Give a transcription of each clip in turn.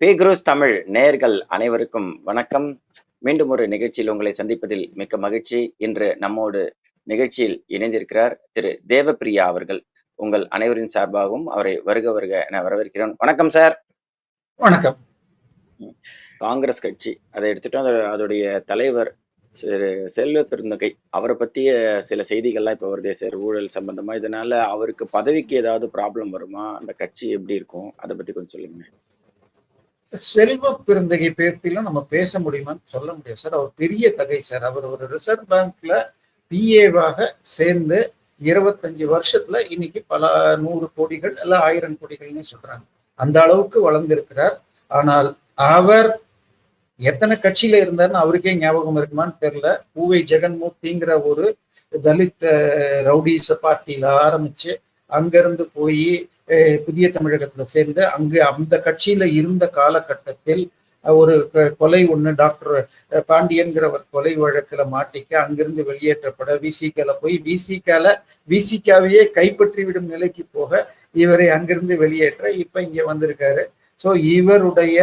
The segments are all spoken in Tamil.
பேக்ரோஸ் தமிழ் நேயர்கள் அனைவருக்கும் வணக்கம். மீண்டும் ஒரு நிகழ்ச்சியில் உங்களை சந்திப்பதில் மிக்க மகிழ்ச்சி. இன்று நம்மோடு நிகழ்ச்சியில் இணைந்திருக்கிறார் திரு தேவப்பிரியா அவர்கள். உங்கள் அனைவரின் சார்பாகவும் அவரை வருக வருக என வரவேற்கிறேன் வணக்கம் சார். வணக்கம். காங்கிரஸ் கட்சி அதை எடுத்துட்டோம். அதோட- அதோடைய தலைவர் திரு செல்வ பெருந்தகை அவரை பத்திய சில செய்திகள்லாம் இப்போ வருதே சார். ஊழல் சம்பந்தமா இதனால அவருக்கு பதவிக்கு ஏதாவது ப்ராப்ளம் வருமா? அந்த கட்சி எப்படி இருக்கும்? அதை பத்தி கொஞ்சம் சொல்லுங்க செல்வ பெருந்தகை பேர்த்திலும் நம்ம பேச முடியுமான்னு சொல்ல முடியாது சார். அவர் பெரிய தகை சார். அவர் ஒரு ரிசர்வ் பேங்க்ல பிஏவாக சேர்ந்து இருபத்தஞ்சு வருஷத்துல இன்னைக்கு பல நூறு கோடிகள் இல்ல ஆயிரம் கோடிகள்னு சொல்றாங்க. அந்த அளவுக்கு வளர்ந்திருக்கிறார். ஆனால் அவர் எத்தனை கட்சியில இருந்தாருன்னு அவருக்கே ஞாபகம் இருக்குமான்னு தெரியல. பூவை ஜெகன்மூர்த்திங்கிற ஒரு தலித் ரவுடிச பார்ட்டியில ஆரம்பிச்சு அங்கிருந்து போய் புதிய தமிழகத்துல சேர்ந்து அங்கு அந்த கட்சியில இருந்த காலகட்டத்தில் ஒரு கொலை ஒண்ணு டாக்டர் பாண்டியன்கிறவர் கொலை வழக்கில் மாட்டிக்க அங்கிருந்து வெளியேற்றப்பட விசிகால போய் விசிகால விசிகாவையே கைப்பற்றி விடும் நிலைக்கு போக இவரை அங்கிருந்து வெளியேற்ற இப்ப இங்க வந்திருக்காரு. ஸோ இவருடைய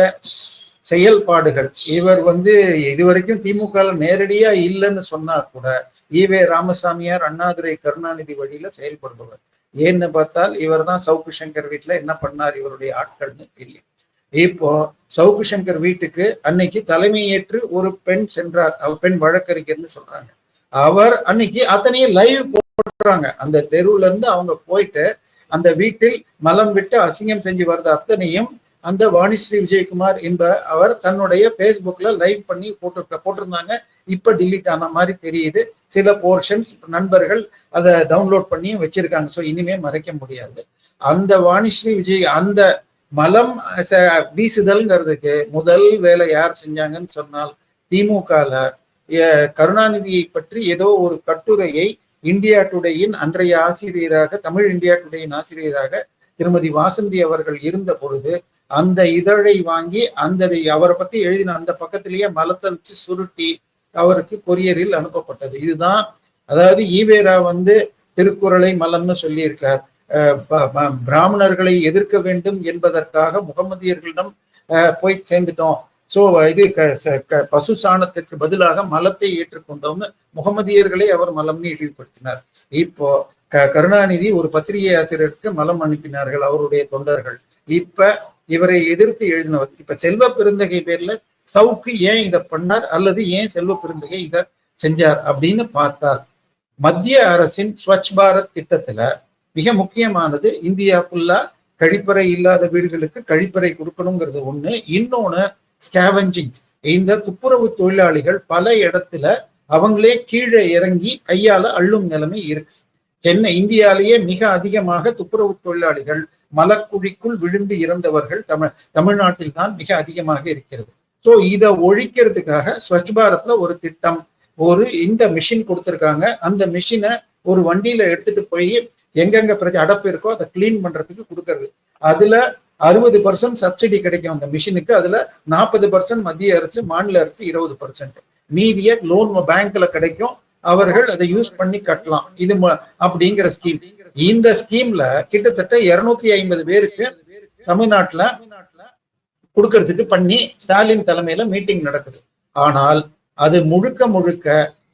செயல்பாடுகள் இவர் வந்து இதுவரைக்கும் திமுக நேரடியா இல்லைன்னு சொன்னா கூட ஈவே ராமசாமியார் அண்ணாதுரை கருணாநிதி வழியில செயல்படுபவர். ஏன்னு பார்த்தால் இவர் தான் சவுக்கு சங்கர் வீட்டுல என்ன பண்ணார் இவருடைய ஆட்கள்னு தெரியும். இப்போ சவுக்கு சங்கர் வீட்டுக்கு அன்னைக்கு தலைமை ஏற்று ஒரு பெண் சென்றார். அவர் பெண் வழக்கறிஞர்னு சொல்றாங்க. அவர் அன்னைக்கு அத்தனையும் லைவ் போடுறாங்க. அந்த தெருவுல இருந்து அவங்க போயிட்டு அந்த வீட்டில் மலம் விட்டு அசிங்கம் செஞ்சு வர்றது அத்தனையும் அந்த வாணிஸ்ரீ விஜயகுமார் என்ப அவர் தன்னுடைய ஃபேஸ்புக்ல லைவ் பண்ணி போட்டு போட்டிருந்தாங்க. இப்ப டிலீட் ஆன மாதிரி தெரியுது. சில போர்ஷன்ஸ் நண்பர்கள் அதை டவுன்லோட் பண்ணியும் வச்சிருக்காங்க. ஸோ இனிமே மறைக்க முடியாது. அந்த வாணிஸ்ரீ விஜய் அந்த மலம் ச- வீசுதல்ங்கிறதுக்கு முதல் வேலை யார் செஞ்சாங்கன்னு சொன்னால் திமுகல கருணாநிதியை பற்றி ஏதோ ஒரு கட்டுரையை இந்தியா டுடேயின் அன்றைய ஆசிரியராக தமிழ் இந்தியா டுடேயின் ஆசிரியராக திருமதி வாசந்தி அவர்கள் இருந்த பொழுது அந்த இதழை வாங்கி அந்த அவரை பத்தி எழுதின அந்த பக்கத்திலேயே மலத்தை வச்சு சுருட்டி அவருக்கு கொரியரில் அனுப்பப்பட்டது. இதுதான் அதாவது ஈவேரா வந்து திருக்குறளை மலம்னு சொல்லியிருக்கார். அஹ் பிராமணர்களை எதிர்க்க வேண்டும் என்பதற்காக முகமதியர்களிடம் போய் சேர்ந்துட்டோம். சோ இது க- ச- க- பசு சாணத்திற்கு பதிலாக மலத்தை ஏற்றுக்கொண்டோம்னு முகமதியர்களை அவர் மலம்னு இழிவுபடுத்தினார். இப்போ க- கருணாநிதி ஒரு பத்திரிகை ஆசிரியருக்கு மலம் அனுப்பினார்கள் அவருடைய தொண்டர்கள். இப்ப இவரை எதிர்த்து எழுதினவர். இப்ப செல்வ பெருந்தகை பேர்ல சவுக்கு ஏன் இதை பண்ணார்? அல்லது ஏன் செல்வ பெருந்தகை இதை செஞ்சார் அப்படின்னு பார்த்தால் மத்திய அரசின் ஸ்வச் பாரத் திட்டத்துல மிக முக்கியமானது இந்தியா ஃபுல்லா கழிப்பறை இல்லாத வீடுகளுக்கு கழிப்பறை கொடுக்கணுங்கிறது ஒண்ணு. இன்னொன்னு ஸ்கேவஞ்சிங் இந்த துப்புரவு தொழிலாளிகள் பல இடத்துல அவங்களே கீழே இறங்கி கையால அள்ளும் நிலைமை இருக்கு. சென்னை இந்தியாலேயே மிக அதிகமாக துப்புரவு தொழிலாளிகள் மலக்குழிக்குள் விழுந்து இறந்தவர்கள் தமிழ் தமிழ்நாட்டில் தான் மிக அதிகமாக இருக்கிறது. சோ இதை ஒழிக்கிறதுக்காக ஸ்வச் பாரத்ல ஒரு திட்டம் ஒரு இந்த மிஷின் கொடுத்துருக்காங்க. அந்த மிஷினை ஒரு வண்டியில எடுத்துட்டு போய் எங்கெங்க பிரதி அடப்பு இருக்கோ அதை கிளீன் பண்றதுக்கு கொடுக்கறது. அதுல அறுபது பர்சன்ட் சப்சிடி கிடைக்கும் அந்த மிஷினுக்கு அதுல நாற்பது பர்சன்ட் மத்திய அரசு மாநில அரசு இருபது பர்சன்ட் மீதிய லோன் பேங்க்ல கிடைக்கும். அவர்கள் அதை யூஸ் பண்ணி கட்டலாம். இது அப்படிங்கிற ஸ்கீம் இந்த ஸ்கீம்ல கிட்டத்தட்ட இருநூத்தி ஐம்பது பேருக்கு தமிழ்நாட்டுல கொடுக்கறதுக்கு பண்ணி ஸ்டாலின் தலைமையில மீட்டிங் நடக்குது. ஆனால் அது முழுக்க முழுக்க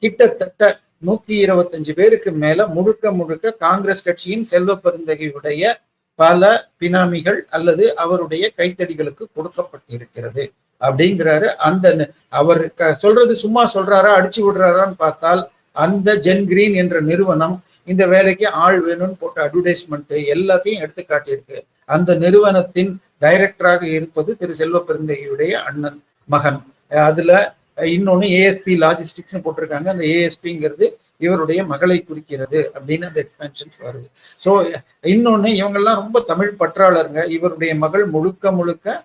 கிட்டத்தட்ட நூத்தி இருபத்தஞ்சு பேருக்கு மேல முழுக்க முழுக்க காங்கிரஸ் கட்சியின் செல்வ பெருந்தகையுடைய பல பினாமிகள் அல்லது அவருடைய கைத்தடிகளுக்கு கொடுக்கப்பட்டிருக்கிறது. அப்படிங்கிறாரு அந்த அவர் சொல்றது சும்மா சொல்றாரா அடிச்சு விடுறாரான்னு பார்த்தால் அந்த ஜென் கிரீன் என்ற நிறுவனம் இந்த வேலைக்கு ஆள் வேணும்னு போட்ட அட்வர்டைஸ்மெண்ட் எல்லாத்தையும் எடுத்து காட்டியிருக்கு. அந்த நிறுவனத்தின் டைரக்டராக இருப்பது திரு செல்வ பெருந்தகையுடைய அண்ணன் மகன். அதுல இன்னொன்னு ஏஎஸ்பி லாஜிஸ்டிக்ஸ்னு போட்டிருக்காங்க. அந்த ஏஎஸ்பிங்கிறது இவருடைய மகளை குறிக்கிறது அப்படின்னு அந்த எக்ஸ்பென்ஷன்ஸ் வருது. ஸோ இன்னொன்னு இவங்கெல்லாம் ரொம்ப தமிழ் பற்றாளருங்க. இவருடைய மகள் முழுக்க முழுக்க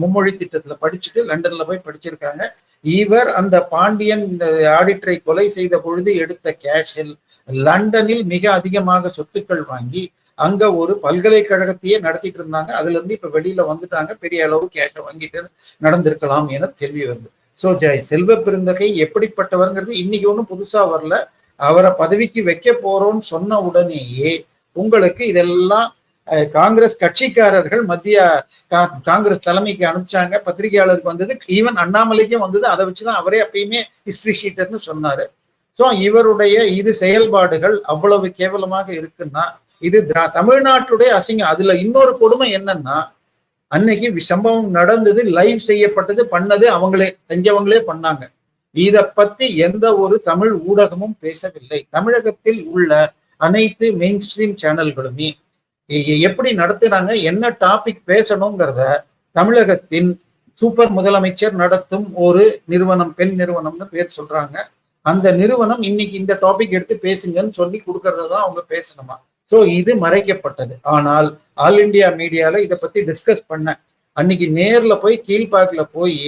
மும்மொழி திட்டத்தில் படிச்சுட்டு லண்டனில் போய் படிச்சிருக்காங்க. இவர் அந்த பாண்டியன் இந்த ஆடிட்டரை கொலை செய்த பொழுது எடுத்த கேஷில் லண்டனில் மிக அதிகமாக சொத்துக்கள் வாங்கி அங்க ஒரு பல்கலைக்கழகத்தையே நடத்திட்டு இருந்தாங்க. அதுல இருந்து இப்ப வெளியில வந்துட்டாங்க. பெரிய அளவு கேஷை வாங்கிட்டு நடந்திருக்கலாம் என தெரிய வருது. சோ ஜெய் செல்வ பெருந்தகை எப்படிப்பட்டவர்ங்கிறது இன்னைக்கு ஒன்றும் புதுசா வரல. அவரை பதவிக்கு வைக்க போறோம்னு சொன்ன உடனேயே உங்களுக்கு இதெல்லாம் காங்கிரஸ் கட்சிக்காரர்கள் மத்திய கா- காங்கிரஸ் தலைமைக்கு அனுப்பிச்சாங்க. பத்திரிகையாளருக்கு வந்தது. ஈவன் அண்ணாமலைக்கும் வந்தது. அதை வச்சுதான் அவரே அப்பயுமே ஹிஸ்டரி ஷீட்டர்னு சொன்னாரு. சோ இவருடைய இது செயல்பாடுகள் அவ்வளவு கேவலமாக இருக்குன்னா இது திரா- தமிழ்நாட்டுடைய அசிங்கம். அதுல இன்னொரு கொடுமை என்னன்னா அன்னைக்கு சம்பவம் நடந்தது லைவ் செய்யப்பட்டது பண்ணது அவங்களே செஞ்சவங்களே பண்ணாங்க. இத பத்தி எந்த ஒரு தமிழ் ஊடகமும் பேசவில்லை. தமிழகத்தில் உள்ள அனைத்து மெயின் ஸ்ட்ரீம் சேனல்களுமே எப்படி நடத்தினாங்க என்ன டாபிக் பேசணுங்கிறத தமிழகத்தின் சூப்பர் முதலமைச்சர் நடத்தும் ஒரு நிறுவனம் பெண் நிறுவனம்னு பேர் சொல்றாங்க. அந்த நிறுவனம் இன்னைக்கு இந்த டாபிக் எடுத்து பேசுங்கன்னு சொல்லி கொடுக்கறத தான் அவங்க பேசணுமா? ஸோ இது மறைக்கப்பட்டது. ஆனால் ஆல் இந்தியா மீடியால இதை பத்தி டிஸ்கஸ் பண்ண அன்னைக்கு நேர்ல போய் கீழ்பாக்கில் போய்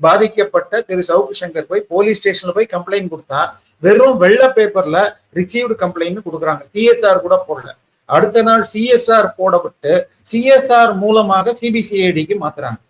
பாதிக்கப்பட்ட திரு சவுக்கு சங்கர் போய் போலீஸ் ஸ்டேஷன்ல போய் கம்ப்ளைண்ட் கொடுத்தா வெறும் வெள்ளை பேப்பர்ல ரிசீவ்டு கம்ப்ளைண்ட் கொடுக்குறாங்க. சிஎஸ்ஆர் கூட போடல. அடுத்த நாள் சிஎஸ்ஆர் போடப்பட்டு சிஎஸ்ஆர் மூலமாக சிபிசிஐடிக்கு மாத்துறாங்க.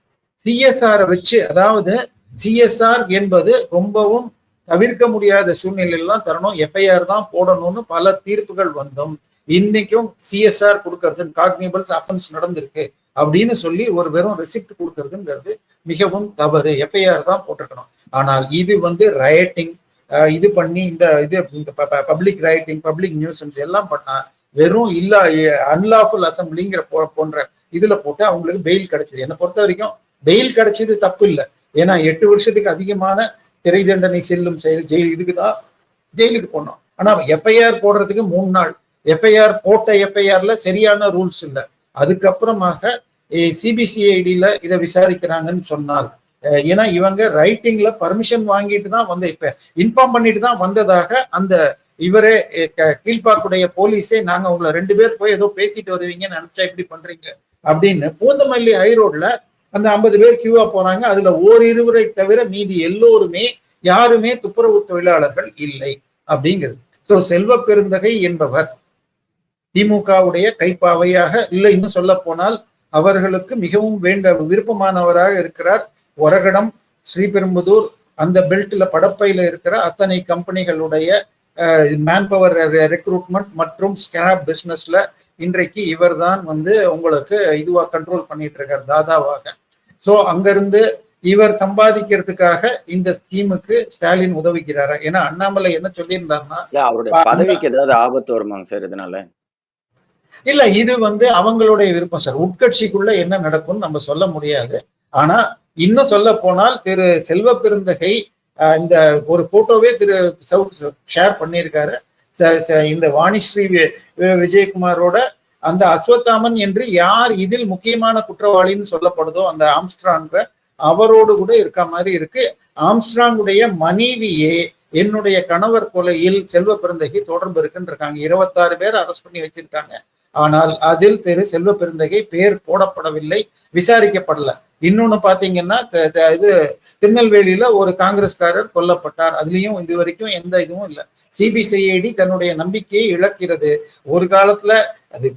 சிஎஸ்ஆரை வச்சு அதாவது சிஎஸ்ஆர் என்பது ரொம்பவும் தவிர்க்க முடியாத சூழ்நிலையில தான் தரணும். எஃப்ஐஆர் தான் போடணும்னு பல தீர்ப்புகள் வந்தும் இன்னைக்கும் சிஎஸ்ஆர் கொடுக்கறது காக்னிபிள்ஸ் அஃபென்ஸ் நடந்திருக்கு அப்படின்னு சொல்லி ஒரு வெறும் ரெசிப்ட் கொடுக்கறதுங்கிறது மிகவும் தவறு. எஃப்ஐஆர் தான் போட்டிருக்கணும் ஆனால் இது வந்து ரயட்டிங் இது பண்ணி இந்த இது பப்ளிக் ரைட்டிங் பப்ளிக் நியூசன்ஸ் எல்லாம் பண்ணா வெறும் இல்லா அன்லாஃபுல் அசம்பிளிங்கிற போ- போன்ற இதுல போட்டு அவங்களுக்கு பெயில் கிடைச்சது. என்னை பொறுத்த வரைக்கும் பெயில் கிடைச்சது தப்பு இல்லை. ஏன்னா எட்டு வருஷத்துக்கு அதிகமான சிறை தண்டனை செல்லும் செயல் ஜெயில் இதுக்கு தான் ஜெயிலுக்கு போனோம். ஆனா எஃப்ஐஆர் போடுறதுக்கு மூணு நாள். எஃப்ஐஆர் போட்ட எஃப்ஐஆர்ல சரியான ரூல்ஸ் இல்லை. அதுக்கப்புறமாக சிபிசிஐடியில இதை விசாரிக்கிறாங்கன்னு சொன்னால் ஏன்னா இவங்க ரைட்டிங்ல பர்மிஷன் வாங்கிட்டு தான் வந்து இப்ப இன்ஃபார்ம் பண்ணிட்டு தான் வந்ததாக அந்த இவரே கீழ்பாக்குடைய க- போலீஸே நாங்க உங்களை ரெண்டு பேர் போய் ஏதோ பேசிட்டு வருவீங்கன்னு நினைச்சா இப்படி பண்றீங்க அப்படின்னு பூந்தமல்லி ஹைரோட்ல அந்த ஐம்பது பேர் கியூவா போறாங்க. அதுல ஓரிருவரை தவிர மீதி எல்லோருமே யாருமே துப்புரவு தொழிலாளர்கள் இல்லை அப்படிங்கிறது. ஸோ செல்வ பெருந்தகை என்பவர் திமுகவுடைய கைப்பாவையாக இல்லை இன்னும் சொல்ல போனால் அவர்களுக்கு மிகவும் வேண்ட விருப்பமானவராக இருக்கிறார். ஒரகடம் ஸ்ரீபெரும்புதூர் அந்த பெல்ட்ல படப்பையில இருக்கிற அத்தனை கம்பெனிகளுடைய மேன் பவர் ரெக்ரூட்மெண்ட் மற்றும் ஸ்கிராப் பிசினஸ்ல இன்றைக்கு இவர்தான் வந்து உங்களுக்கு இதுவா கண்ட்ரோல் பண்ணிட்டு இருக்கார் தாதாவாக. சோ அங்கிருந்து இவர் சம்பாதிக்கிறதுக்காக இந்த ஸ்கீமுக்கு ஸ்டாலின் உதவிக்கிறாரா ஏன்னா அண்ணாமலை என்ன சொல்லியிருந்தாருன்னா அவருடைய பதவிக்கு ஏதாவது ஆபத்து வருமாங்க சார் இதனால? இல்ல இது வந்து அவங்களுடைய விருப்பம் சார். உட்கட்சிக்குள்ள என்ன நடக்கும்னு நம்ம சொல்ல முடியாது. ஆனா இன்னும் சொல்ல போனால் திரு செல்வ பெருந்தகை இந்த ஒரு போட்டோவே திரு ஷேர் பண்ணியிருக்காரு. ச- ச- இந்த வாணிஸ்ரீ வி- விஜயகுமாரோட அந்த அஸ்வத்தாமன் என்று யார் இதில் முக்கியமான குற்றவாளின்னு சொல்லப்படுதோ அந்த ஆம்ஸ்ட்ராங்க அவரோடு கூட இருக்க மாதிரி இருக்கு. ஆம்ஸ்ட்ராங்குடைய மனைவியே என்னுடைய கணவர் கொலையில் செல்வ பெருந்தகை தொடர்பு இருக்குன்னு இருக்காங்க இருபத்தாறு பேர் அரெஸ்ட் பண்ணி வச்சிருக்காங்க. ஆனால் அதில் திரு செல்வ பெருந்தகை பேர் போடப்படவில்லை விசாரிக்கப்படல. இன்னொன்னு பாத்தீங்கன்னா இது திருநெல்வேலியில ஒரு காங்கிரஸ்காரர் கொல்லப்பட்டார். அதுலயும் இது வரைக்கும் எந்த இதுவும் இல்லை. சிபிசிஐடி தன்னுடைய நம்பிக்கையை இழக்கிறது. ஒரு காலத்துல அது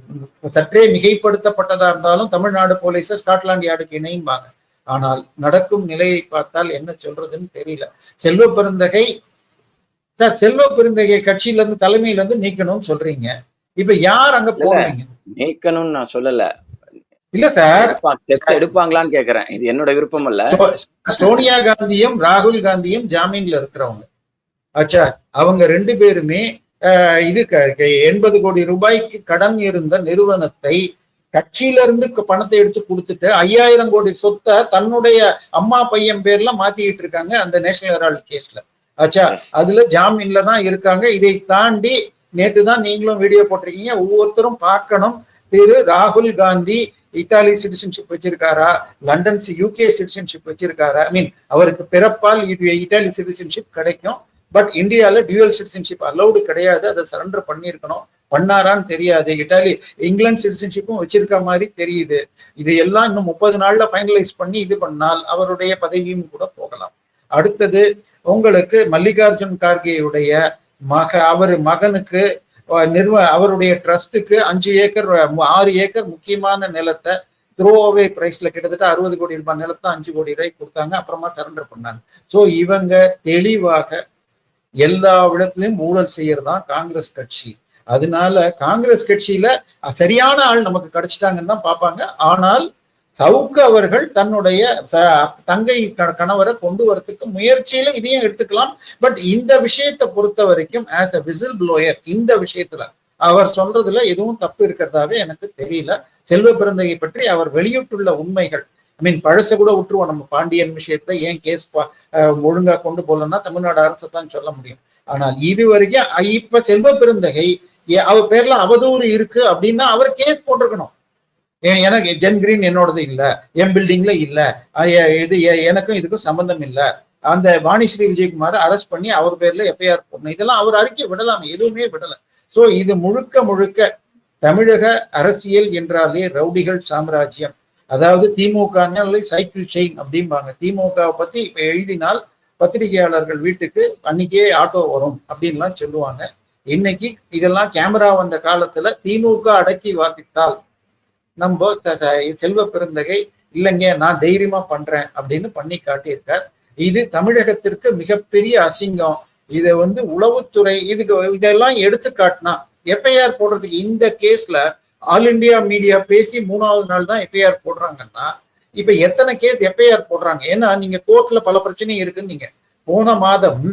சற்றே மிகைப்படுத்தப்பட்டதா இருந்தாலும் தமிழ்நாடு போலீஸ் ஸ்காட்லாந்து யார்டுக்கு இணையும்பாங்க. ஆனால் நடக்கும் நிலையை பார்த்தால் என்ன சொல்றதுன்னு தெரியல. செல்வ பெருந்தகை சார் செல்வ பெருந்தகை கட்சியில இருந்து தலைமையில இருந்து நீக்கணும்னு சொல்றீங்க. இப்ப யார் அங்க போடுவீங்க நீக்கணும்னு நான் சொல்லல. இல்ல சார். steps எடுப்பாங்களான்னு கேக்குறேன். இது என்னோட விருப்பம் இல்ல சோனியா காந்தியும் ராகுல் காந்தியும் ஜாமீன்ல இருக்கிறவங்க. ஆச்சா அவங்க ரெண்டு பேருமே இது எண்பது கோடி ரூபாய்க்கு கடன் இருந்த நிறுவனத்தை கட்சியில இருந்து பணத்தை எடுத்து கொடுத்துட்டு ஐயாயிரம் கோடி சொத்தை தன்னுடைய அம்மா பையன் பேர்ல மாத்திக்கிட்டு இருக்காங்க அந்த நேஷனல் ஹெரால்டு கேஸ்ல. ஆச்சா அதுல ஜாமீன்ல தான் இருக்காங்க. இதை தாண்டி நேத்து தான் நீங்களும் வீடியோ போட்டிருக்கீங்க. ஒவ்வொருத்தரும் பார்க்கணும். திரு ராகுல் காந்தி இத்தாலி சிட்டிசன்ஷிப் வச்சிருக்காரா? லண்டன் யூகே சிட்டிசன்ஷிப் வச்சிருக்காரா? ஐ மீன் அவருக்கு பிறப்பால் இது இத்தாலி சிட்டிசன்ஷிப் கிடைக்கும். பட் இந்தியால டியூவல் சிட்டிசன்ஷிப் அலௌடு கிடையாது. அதை சரண்டர் பண்ணியிருக்கணும். பண்ணாரான்னு தெரியாது. இட்டாலி இங்கிலாந்து சிட்டிசன்ஷிப்பும் வச்சிருக்க மாதிரி தெரியுது. இது எல்லாம் இன்னும் முப்பது நாள்ல ஃபைனலைஸ் பண்ணி இது பண்ணால் அவருடைய பதவியும் கூட போகலாம். அடுத்தது உங்களுக்கு மல்லிகார்ஜுன் கார்கேயுடைய மக அவர் மகனுக்கு நிறுவ அவருடைய ட்ரஸ்ட்டுக்கு அஞ்சு ஏக்கர் ஆறு ஏக்கர் முக்கியமான நிலத்தை த்ரோ அவே பிரைஸ்ல கிட்டத்தட்ட அறுபது கோடி ரூபாய் நிலத்தை அஞ்சு கோடி ரூபாய் கொடுத்தாங்க. அப்புறமா சரண்டர் பண்ணாங்க. ஸோ இவங்க தெளிவாக எல்லா இடத்துலயும் ஊழல் செய்யறதான் காங்கிரஸ் கட்சி. அதனால காங்கிரஸ் கட்சியில சரியான ஆள் நமக்கு கிடைச்சிட்டாங்கன்னு தான் பார்ப்பாங்க. ஆனால் சவுக்கு அவர்கள் தன்னுடைய தங்கை கணவரை கொண்டு வரதுக்கு முயற்சியில இதையும் எடுத்துக்கலாம். பட் இந்த விஷயத்தை பொறுத்த வரைக்கும் ஆஸ் அ விசில் ப்ளோயர் இந்த விஷயத்துல அவர் சொல்றதுல எதுவும் தப்பு இருக்கிறதாக எனக்கு தெரியல. செல்வ பிறந்தகை பற்றி அவர் வெளியிட்டுள்ள உண்மைகள். ஐ மீன் பழச கூட விட்டுருவோம். நம்ம பாண்டியன் விஷயத்த ஏன் கேஸ் ஒழுங்கா கொண்டு போகலன்னா தமிழ்நாடு அரசை தான் சொல்ல முடியும். ஆனால் இது வரைக்கும் இப்ப செல்வ பெருந்தகை அவர் பேர்ல அவதூறு இருக்கு அப்படின்னா அவர் கேஸ் போட்டிருக்கணும். எனக்கு ஜென் கிரீன் என்னோடது இல்லை. என் பில்டிங்ல இல்லை. இது எ- எனக்கும் இதுக்கும் சம்பந்தம் இல்லை. அந்த வாணிஸ்ரீ விஜயகுமார் அரெஸ்ட் பண்ணி அவர் பேர்ல எஃப்ஐஆர் போடணும். இதெல்லாம் அவர் அறிக்கை விடலாம் எதுவுமே விடல. சோ இது முழுக்க முழுக்க தமிழக அரசியல் என்றாலே ரவுடிகள் சாம்ராஜ்யம். அதாவது திமுக சைக்கிள் செயின் அப்படிம்பாங்க. திமுகவை பத்தி இப்ப எழுதினால் பத்திரிகையாளர்கள் வீட்டுக்கு அன்னைக்கே ஆட்டோ வரும் அப்படின்லாம் சொல்லுவாங்க. இன்னைக்கு இதெல்லாம் கேமரா வந்த காலத்துல திமுக அடக்கி வாசித்தால் நம்ம செல்வ பெருந்தகை இல்லைங்க நான் தைரியமா பண்றேன் அப்படின்னு பண்ணி காட்டியிருக்கார். இது தமிழகத்திற்கு மிகப்பெரிய அசிங்கம். இதை வந்து உளவுத்துறை இதுக்கு இதெல்லாம் எடுத்து காட்டினா எஃப்ஐஆர் போடுறதுக்கு இந்த கேஸ்ல ஆல் இந்தியா மீடியா பேசி மூணாவது நாள் தான் எஃப்ஐஆர் போடுறாங்கன்னா இப்ப எத்தனை கேஸ் எஃப்ஐஆர் போடுறாங்க? ஏன்னா நீங்க கோர்ட்ல பல பிரச்சனையும் இருக்குன்னு நீங்க போன மாதம்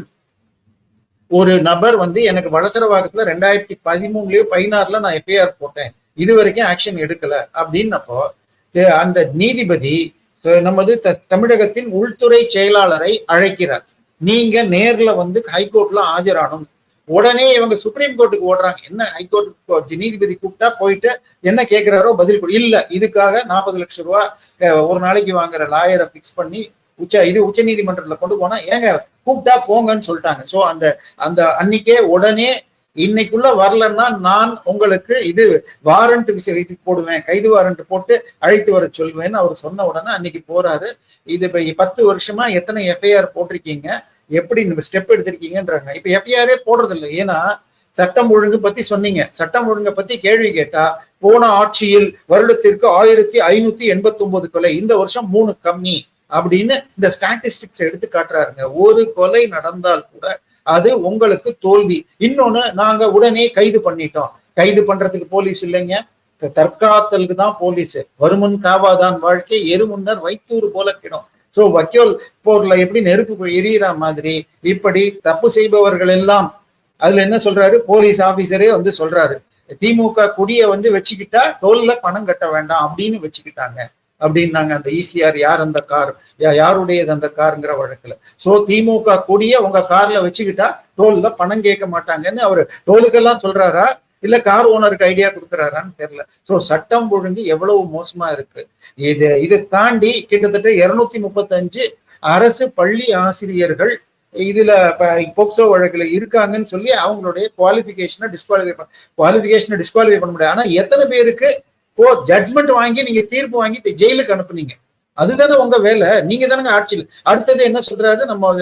ஒரு நபர் வந்து எனக்கு வளசரவாகத்துல ரெண்டாயிரத்தி பதிமூணுலயோ பதினாறுல நான் எஃப்ஐஆர் போட்டேன். இது வரைக்கும் ஆக்ஷன் எடுக்கல. அப்படின்னப்போ அந்த நீதிபதி நமது தமிழகத்தின் உள்துறை செயலாளரை அழைக்கிறார். நீங்க நேர்ல வந்து ஹைகோர்ட்ல ஆஜரானும் உடனே இவங்க சுப்ரீம் கோர்ட்டுக்கு ஓடுறாங்க. என்ன ஹைகோர்ட் நீதிபதி கூப்பிட்டா போயிட்டு என்ன கேட்கிறாரோ பதில் கொடு. இல்ல இதுக்காக நாற்பது லட்சம் ரூபாய் ஒரு நாளைக்கு வாங்குற லாயரை பிக்ஸ் பண்ணி உச்ச இது உச்ச நீதிமன்றத்துல கொண்டு போனா ஏங்க கூப்பிட்டா போங்கன்னு சொல்லிட்டாங்க. சோ அந்த அந்த அன்னைக்கே உடனே இன்னைக்குள்ள வரலன்னா நான் உங்களுக்கு இது வாரண்ட் விஷயம் போடுவேன் கைது வாரண்ட் போட்டு அழைத்து வர சொல்வேன்னு அவர் சொன்ன உடனே அன்னைக்கு போறாரு. இது இப்ப பத்து வருஷமா எத்தனை எஃப்ஐஆர் போட்டிருக்கீங்க? எப்படி ஸ்டெப் எடுத்திருக்கீங்கன்றாங்க. இப்ப எஃப்ஐஆரே போடுறது இல்லை ஏன்னா சட்டம் ஒழுங்கு பத்தி சொன்னீங்க. சட்டம் ஒழுங்கை பத்தி கேள்வி கேட்டா போன ஆட்சியில் வருடத்திற்கு ஆயிரத்தி ஐநூத்தி எண்பத்தி ஒன்பது கொலை இந்த வருஷம் மூணு கம்மி அப்படின்னு இந்த ஸ்டாட்டிஸ்டிக்ஸ் எடுத்து காட்டுறாருங்க. ஒரு கொலை நடந்தால் கூட அது உங்களுக்கு தோல்வி. இன்னொன்னு நாங்க உடனே கைது பண்ணிட்டோம். கைது பண்றதுக்கு போலீஸ் இல்லைங்க. தற்காத்தலுக்கு தான் போலீஸ். வருமுன் காவாதான் வாழ்க்கை எருமுன்னர் வைத்தூர் போல கிடும். சோ வக்கோல் போர்ல எப்படி நெருப்பு எரியற மாதிரி இப்படி தப்பு செய்பவர்கள் எல்லாம் அதுல என்ன சொல்றாரு? போலீஸ் ஆபீசரே வந்து சொல்றாரு. திமுக குடிய வந்து வச்சுக்கிட்டா டோல்ல பணம் கட்ட வேண்டாம் அப்படின்னு வச்சுக்கிட்டாங்க. அப்படின்னாங்க. அந்த ஈசிஆர் யார் அந்த கார்? யாருடையது அந்த காருங்கிற வழக்குல. சோ திமுக கொடிய உங்க கார்ல வச்சுக்கிட்டா டோல்ல பணம் கேட்க மாட்டாங்கன்னு அவர் டோலுக்கெல்லாம் சொல்றாரா? இல்ல கார் ஓனருக்கு ஐடியா கொடுக்குறாரான்னு தெரியல. சோ சட்டம் ஒழுங்கு எவ்வளவு மோசமா இருக்கு? இது இதை தாண்டி கிட்டத்தட்ட இருநூத்தி முப்பத்தஞ்சு அரசு பள்ளி ஆசிரியர்கள் இதுல போக்சோ வழக்குல இருக்காங்கன்னு சொல்லி அவங்களுடைய குவாலிபிகேஷனை டிஸ்குவாலிஃபை குவாலிபிகேஷனை டிஸ்குவாலிஃபை பண்ண முடியாது. ஆனா எத்தனை பேருக்கு கோ ஜட்மெண்ட் வாங்கி நீங்க தீர்ப்பு வாங்கி ஜெயிலுக்கு அனுப்புனீங்க. அதுதானே உங்க வேலை. நீங்க தானங்க ஆட்சியில். அடுத்தது என்ன சொல்றாரு? நம்ம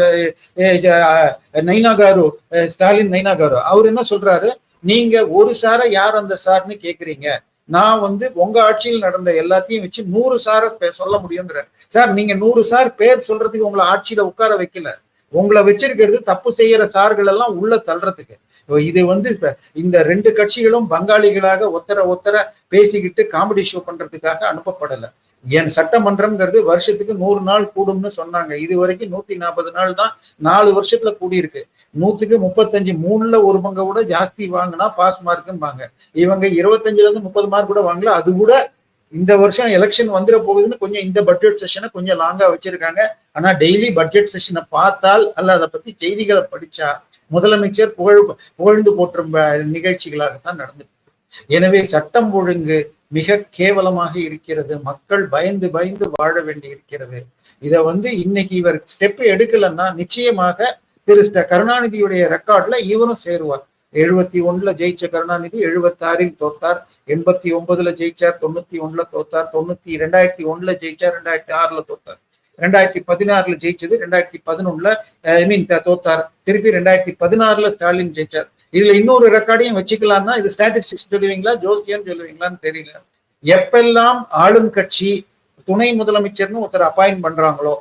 நைனா காரு ஸ்டாலின் நைனா காரு அவர் என்ன சொல்றாரு? நீங்க ஒரு சார யார் அந்த சார்னு கேக்குறீங்க. நான் வந்து உங்க ஆட்சியில் நடந்த எல்லாத்தையும் வச்சு நூறு சார பே- சொல்ல முடியுங்கிற சார் நீங்க நூறு சார் பேர் சொல்றதுக்கு உங்களை ஆட்சியில உட்கார வைக்கல. உங்களை வச்சிருக்கிறது தப்பு செய்யற சார்கள் எல்லாம் உள்ள தள்ளுறதுக்கு. இது வந்து இப்ப இந்த ரெண்டு கட்சிகளும் பங்காளிகளாக ஒத்தர ஒத்தர பேசிக்கிட்டு காமெடி ஷோ பண்றதுக்காக அனுப்பப்படல. என் சட்டமன்றம்ங்கிறது வருஷத்துக்கு நூறு நாள் கூடும்னு சொன்னாங்க. இது வரைக்கும் நூத்தி நாற்பது நாள் தான் நாலு வருஷத்துல கூடியிருக்கு. நூத்துக்கு முப்பத்தஞ்சு மூணுல ஒரு பங்கை கூட ஜாஸ்தி வாங்கினா பாஸ் மார்க்கும்பாங்க இவங்க இருபத்தஞ்சுல இருந்து முப்பது மார்க் கூட வாங்கல அது கூட இந்த வருஷம் எலெக்ஷன் வந்துட போகுதுன்னு கொஞ்சம் இந்த பட்ஜெட் செஷனை கொஞ்சம் லாங்கா வச்சிருக்காங்க. ஆனா டெய்லி பட்ஜெட் செஷனை பார்த்தால் அல்ல அதை பத்தி செய்திகளை படிச்சா முதலமைச்சர் புகழ் புகழ்ந்து போற்றும் நிகழ்ச்சிகளாகத்தான் நடந்துட்டு எனவே சட்டம் ஒழுங்கு மிக கேவலமாக இருக்கிறது. மக்கள் பயந்து பயந்து வாழ வேண்டி இருக்கிறது இத வந்து இன்னைக்கு இவர் ஸ்டெப் எடுக்கலன்னா நிச்சயமாக திரு கருணாநிதியுடைய ரெக்கார்ட்ல இவரும் சேருவார். எழுபத்தி ஒண்ணுல ஜெயிச்ச கருணாநிதி எழுபத்தாறில் தோத்தார். எண்பத்தி ஒன்பதுல ஜெயிச்சார். தொண்ணூத்தி ஒண்ணுல தோத்தார். தொண்ணூத்தி ரெண்டாயிரத்தி ஒண்ணுல ஜெயிச்சார். ரெண்டாயிரத்தி ஆறுல தோத்தார். ரெண்டாயிரத்தி பதினாறுல ஜெயிச்சது ரெண்டாயிரத்தி பதினொன்னுல ஐ மீன் தோத்தார். திருப்பி ரெண்டாயிரத்தி பதினாறுல ஸ்டாலின் ஜெயிச்சார். இதுல இன்னொரு ரெக்கார்டையும் வச்சுக்கலாம்னா இது ஸ்டாட்டிஸ்டிக்ஸ் சொல்லுவீங்களா ஜோசியன் சொல்லுவீங்களான்னு தெரியல. எப்பெல்லாம் ஆளும் கட்சி துணை முதலமைச்சர்னு ஒருத்தர் அப்பாயின்ட் பண்றாங்களோ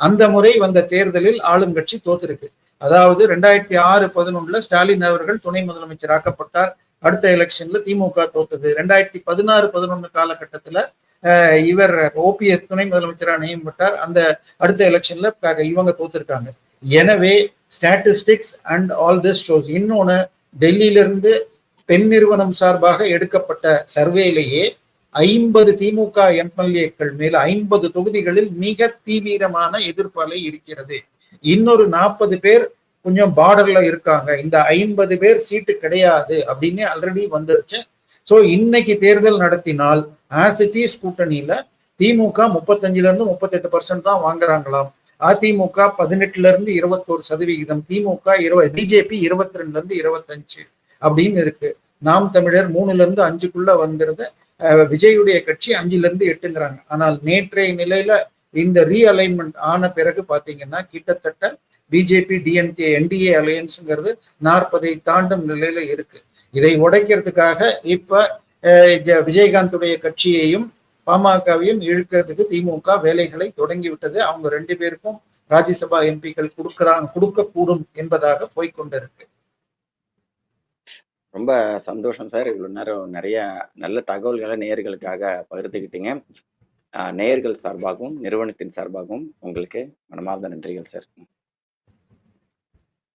அந்த முறை வந்த தேர்தலில் ஆளும் கட்சி தோத்திருக்கு. அதாவது ரெண்டாயிரத்தி ஆறு பதினொன்னுல ஸ்டாலின் அவர்கள் துணை முதலமைச்சர் ஆக்கப்பட்டார். அடுத்த எலெக்ஷன்ல திமுக தோத்தது. ரெண்டாயிரத்தி பதினாறு பதினொன்னு காலகட்டத்துல இவர் ஓபிஎஸ் துணை முதலமைச்சராக நியமிப்பட்டார் அந்த அடுத்த எலெக்ஷன்ல இவங்க தோத்துருக்காங்க. எனவே statistics and all this shows இன்னொன்னு டெல்லியிலிருந்து பெண் நிறுவனம் சார்பாக எடுக்கப்பட்ட சர்வேலேயே ஐம்பது திமுக எம்எல்ஏக்கள் மேல ஐம்பது தொகுதிகளில் மிக தீவிரமான எதிர்ப்பலை இருக்கிறது. இன்னொரு நாற்பது பேர் கொஞ்சம் பார்டர்ல இருக்காங்க. இந்த ஐம்பது பேர் சீட்டு கிடையாது அப்படின்னு ஆல்ரெடி வந்துருச்சு. ஸோ இன்னைக்கு தேர்தல் நடத்தினால் ஆஸ் இட் இஸ் கூட்டணியில திமுக முப்பத்தஞ்சுல இருந்து முப்பத்தெட்டு பர்சன்ட் தான் வாங்குறாங்களாம். அதிமுக பதினெட்டுல இருந்து இருபத்தோரு சதவிகிதம் திமுக இருபது பிஜேபி இருபத்தி ரெண்டுல இருந்து இருபத்தஞ்சு அப்படின்னு இருக்கு. நாம் தமிழர் மூணுல இருந்து அஞ்சுக்குள்ள வந்துருது. விஜயுடைய கட்சி அஞ்சுல இருந்து எட்டுங்கிறாங்க. ஆனால் நேற்றைய நிலையில இந்த ரீஅலைன்மெண்ட் ஆன பிறகு பாத்தீங்கன்னா கிட்டத்தட்ட பிஜேபி டிஎம்கே என்டிஏ அலையன்ஸ்ங்கிறது நாற்பதை தாண்டும் நிலையில இருக்கு. இதை உடைக்கிறதுக்காக இப்ப விஜயகாந்துடைய கட்சியையும் பாமகவையும் இழுக்கிறதுக்கு திமுக வேலைகளை தொடங்கிவிட்டது. அவங்க ரெண்டு பேருக்கும் ராஜ்யசபா எம்பிக்கள் கொடுக்கிறாங்க கொடுக்க கூடும் என்பதாக போய்கொண்டிருக்கு. ரொம்ப சந்தோஷம் சார். இவ்வளவு நேரம் நிறைய நல்ல தகவல்களை நேயர்களுக்காக பகிர்ந்துக்கிட்டீங்க. நேயர்கள் சார்பாகவும் நிறுவனத்தின் சார்பாகவும் உங்களுக்கு மனமார்ந்த நன்றிகள் சார்.